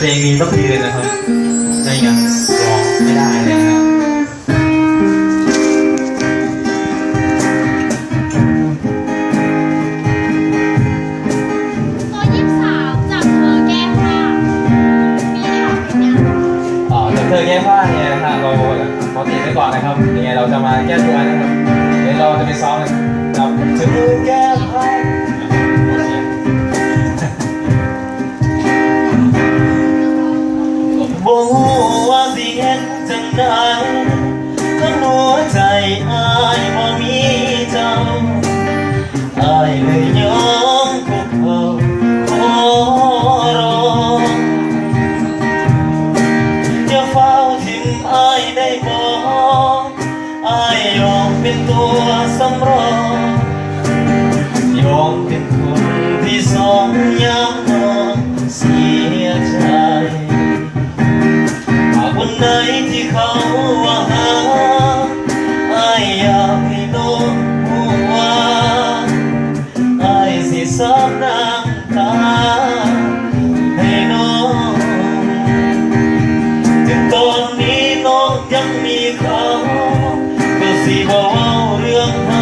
เพลงนี้ต้องยืนนะครับไม่งั้นร้องไม่ได้เลยนะครับตัวยี่สิบสามจากเธอแก้ผ้ามีได้ออกเป็นยังอ๋อจากเธอแก้ผ้าเนี่ยนะฮะเราขอติดไว้ก่อนนะครับยังไงเราจะมาแก้ตัวนะครับเดี๋ยวเราจะไปซ้อมกันกับเธอแก้ อายบ่มีเจ้าอายเลยยอมคุกเข่าขอร้องอย่าเฝ้าทิมอายได้บอกอายยอมเป็นตัวสำรองยอมเป็นคนที่สองยามนอนเสียใจหากวันไหนที่เขา สิสาบน้ำตาให้น้องถึงตอนนี้น้องยังมีเขาก็สิบอกเว้าเรื่อง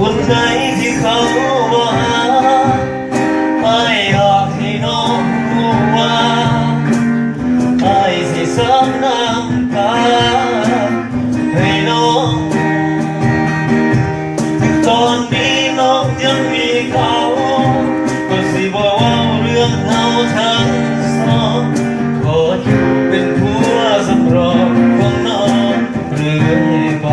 วันไหนที่เขาว่าหาไม่อยากให้น้องรู้ว่าไอ้สิสร้างน้ำตาให้น้องตอนนี้น้องยังมีเขาก็สิบอกว่าเรื่องเฮาทั้งสองขออยู่เป็นผัวสำรองของน้องเรื่อยไป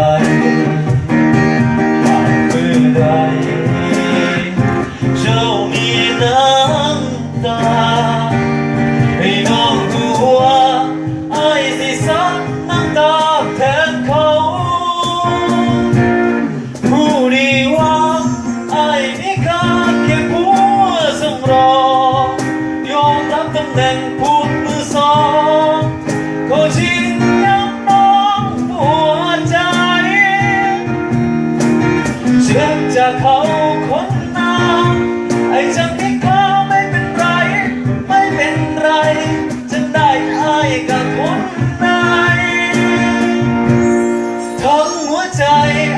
ใจ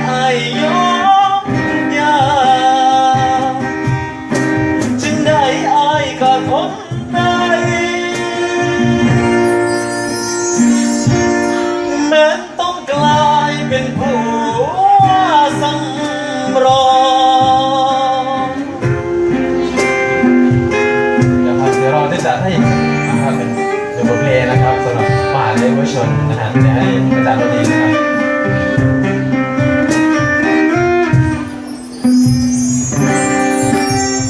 อายยอมย่าจึงได้อายกับคนไหนแม้ต้องกลายเป็นผู้สำรองนะครับเดี๋ยวเราจะจัดให้นะครับเป็นเดอะเพลย์นะครับสำหรับมหาลัยวชนนะฮะเดี๋ยวให้อาจารย์